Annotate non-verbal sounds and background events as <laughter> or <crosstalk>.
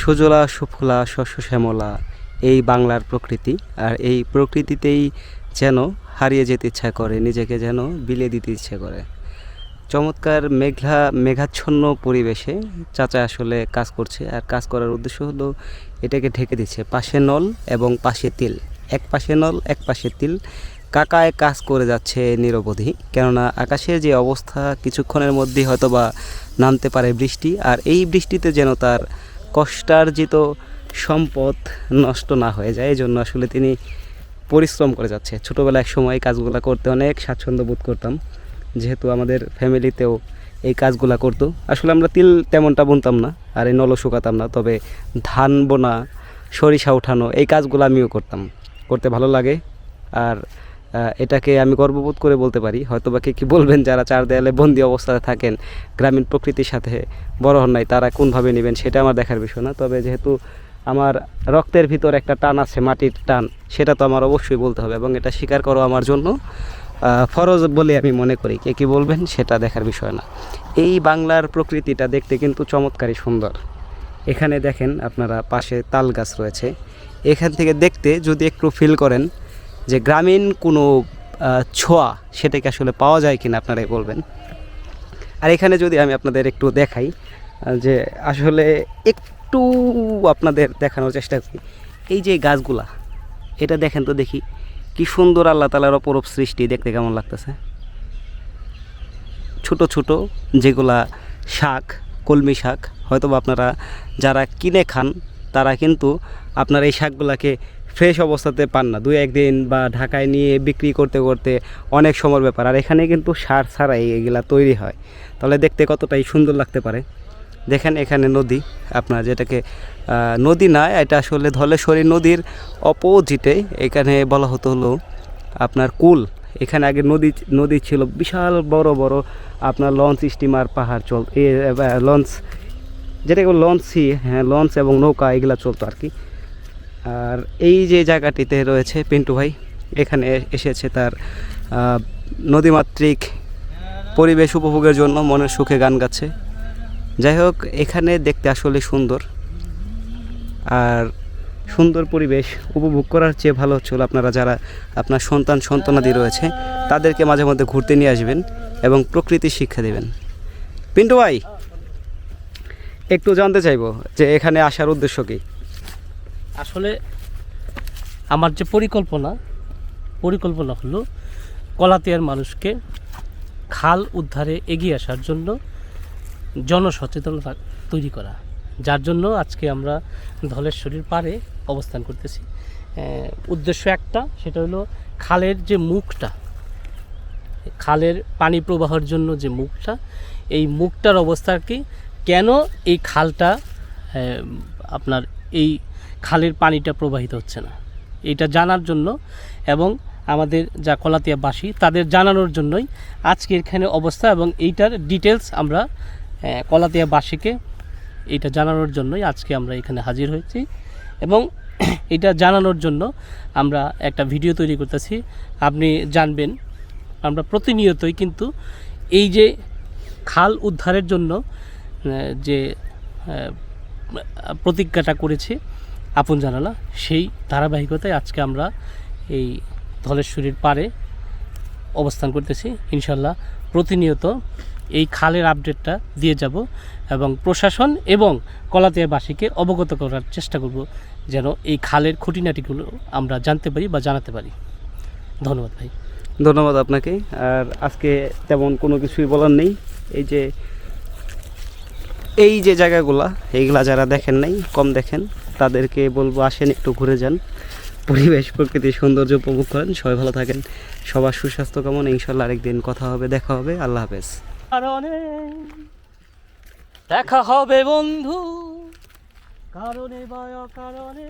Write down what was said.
সুজলা, সুফলা, শস্য শ্যামলা, এই বাংলার প্রকৃতি। আর এই প্রকৃতিতেই যেন হারিয়ে যেতে ইচ্ছা করে, নিজেকে যেন বিলিয়ে দিতে ইচ্ছে করে। চমৎকার মেঘলা, মেঘাচ্ছন্ন পরিবেশে চাচা আসলে কাজ করছে। আর কাজ করার উদ্দেশ্য হলো এটাকে ঢেকে দিচ্ছে পাশে নল এবং পাশে তিল। এক পাশে নল, এক পাশে তিল। কাকায় কাজ করে যাচ্ছে নিরবধি, কেননা আকাশের যে অবস্থা কিছুক্ষণের মধ্যেই হয়তো বা নামতে পারে বৃষ্টি। আর এই বৃষ্টিতে যেন তার কষ্টার্জিত সম্পদ নষ্ট না হয়ে যায়। এই জন্য আসলে তিনি পরিশ্রম করে যাচ্ছে। ছোটোবেলায় এক সময় কাজগুলো করতে অনেক স্বাচ্ছন্দ্য বোধ করতাম। যেহেতু আমাদের ফ্যামিলিতেও এই কাজগুলো করতো। আসলে আমরা তিল তেমনটা বুনতাম না আর এই নল শুকাতাম না। তবে ধান বোনা, সরিষা উঠানো এই কাজগুলো আমিও করতাম। করতে ভালো লাগে। আর এটাকে আমি গর্ববোধ করে বলতে পারি। হয়তো বা কে কী বলবেন যারা চার দেয়ালে বন্দি অবস্থায় থাকেন, গ্রামীণ প্রকৃতির সাথে বড় হন নাই, তারা কোনভাবে নেবেন সেটা আমার দেখার বিষয় না। তবে যেহেতু আমার রক্তের ভিতর একটা টান আছে, মাটির টান, সেটা তো আমার অবশ্যই বলতে হবে এবং এটা স্বীকার করো আমার জন্য। ফরজ বলে আমি মনে করি, কে কী বলবেন সেটা দেখার বিষয় না। এই বাংলার প্রকৃতিটা দেখতে কিন্তু চমৎকারই সুন্দর। এখানে দেখেন আপনারা পাশে তাল গাছ রয়েছে। এখান থেকে দেখতে যদি একটু ফিল করেন যে গ্রামীণ কোনো ছোঁয়া সেটাকে আসলে পাওয়া যায় কিনা আপনারাই বলবেন। আর এখানে যদি আমি আপনাদের একটু দেখাই যে আসলে একটু আপনাদের দেখানোর চেষ্টা করি। এই যে গাছগুলা, এটা দেখেন তো দেখি, কি সুন্দর আল্লাহ তালার অপরূপ সৃষ্টি, দেখতে কেমন লাগতেছে। ছোট ছোট যেগুলা শাক, কলমি শাক হয়তো আপনারা যারা কিনে খান, তারা কিন্তু আপনার এই শাকগুলাকে ফ্রেশ অবস্থাতে পান না। দু একদিন বা ঢাকায় নিয়ে বিক্রি করতে করতে অনেক সময়ের ব্যাপার। আর এখানে কিন্তু সার ছাড়াই এগুলা তৈরি হয়। তাহলে দেখতে কতটাই সুন্দর লাগতে পারে। দেখেন এখানে নদী। আপনার যেটাকে নদী না, এটা আসলে ধলেশ্বরী নদীর অপোজিটে। এখানে বলা হতো হলো আপনার কুল। এখানে আগে নদী নদী ছিল বিশাল বড় বড় আপনার লঞ্চ স্টিমার, পাহাড় চল, এ লঞ্চ, যেটাকে লঞ্চই হ্যাঁ লঞ্চ এবং নৌকা এগুলা চলতো আর কি। আর এই যে জায়গাটিতে রয়েছে পিন্টু ভাই, এখানে এসেছে তার নদীমাতৃক পরিবেশ উপভোগের জন্য মনের সুখে গান গাচ্ছে। যাই হোক, এখানে দেখতে আসলে সুন্দর। আর সুন্দর পরিবেশ উপভোগ করার চেয়ে ভালো হচ্ছিল আপনারা যারা আপনার সন্তান, সন্তানাদি রয়েছে, তাদেরকে মাঝে মধ্যে ঘুরতে নিয়ে আসবেন এবং প্রকৃতি শিক্ষা দেবেন। পিন্টু ভাই, একটু জানতে চাইব যে এখানে আসার উদ্দেশ্য কী? আসলে আমার যে পরিকল্পনা পরিকল্পনা হলো কলাতিয়ার মানুষকে খাল উদ্ধারে এগিয়ে আসার জন্য জনসচেতনতা তৈরি করা, যার জন্য আজকে আমরা ধলেশ্বরীর পাড়ে অবস্থান করতেছি। উদ্দেশ্য একটা, সেটা হলো খালের যে মুখটা, খালের পানি প্রবাহের জন্য যে মুখটা, এই মুখটার অবস্থা কি, কেন এই খালটা আপনার এই খালের পানিটা প্রবাহিত হচ্ছে না। এটা জানার জন্য এবং আমাদের যা কলাতিয়াবাসী, তাদের জানানোর জন্যই আজকে এখানে অবস্থা এবং এইটার ডিটেলস আমরা কলাতিয়াবাসীকে এটা জানানোর জন্যই আজকে আমরা এখানে হাজির হয়েছি এবং <clears throat> এটা জানানোর জন্য আমরা একটা ভিডিও তৈরি করতেছি। আপনি জানবেন, আমরা প্রতিনিয়তই কিন্তু এই যে খাল উদ্ধারের জন্য যে প্রতিজ্ঞাটা করেছে আপন জানালা, সেই ধারাবাহিকতায় আজকে আমরা এই ধলেশ্বরীর পাড়ে অবস্থান করতেছি। ইনশাল্লাহ প্রতিনিয়ত এই খালের আপডেটটা দিয়ে যাব এবং প্রশাসন এবং কলাতিয়াবাসীকে অবগত করার চেষ্টা করব যেন এই খালের খুঁটিনাটিগুলো আমরা জানতে পারি বা জানাতে পারি। ধন্যবাদ ভাই। ধন্যবাদ আপনাকে। আর আজকে তেমন কোনো কিছুই বলার নেই। এই যে এই যে জায়গাগুলা, এইগুলা যারা দেখেন নাই, কম দেখেন। তাদেরকে বলব, আসেন, একটু ঘুরে যান। পরিবেশ প্রকৃতির সৌন্দর্য উপভোগ করেন। সবাই ভালো থাকেন। সবার সুস্বাস্থ্য কেমন। ইনশাল্লাহ আরেকদিন কথা হবে, দেখা হবে। আল্লাহ হাফেজ। দেখা হবে বন্ধু। কারণে বা কারণে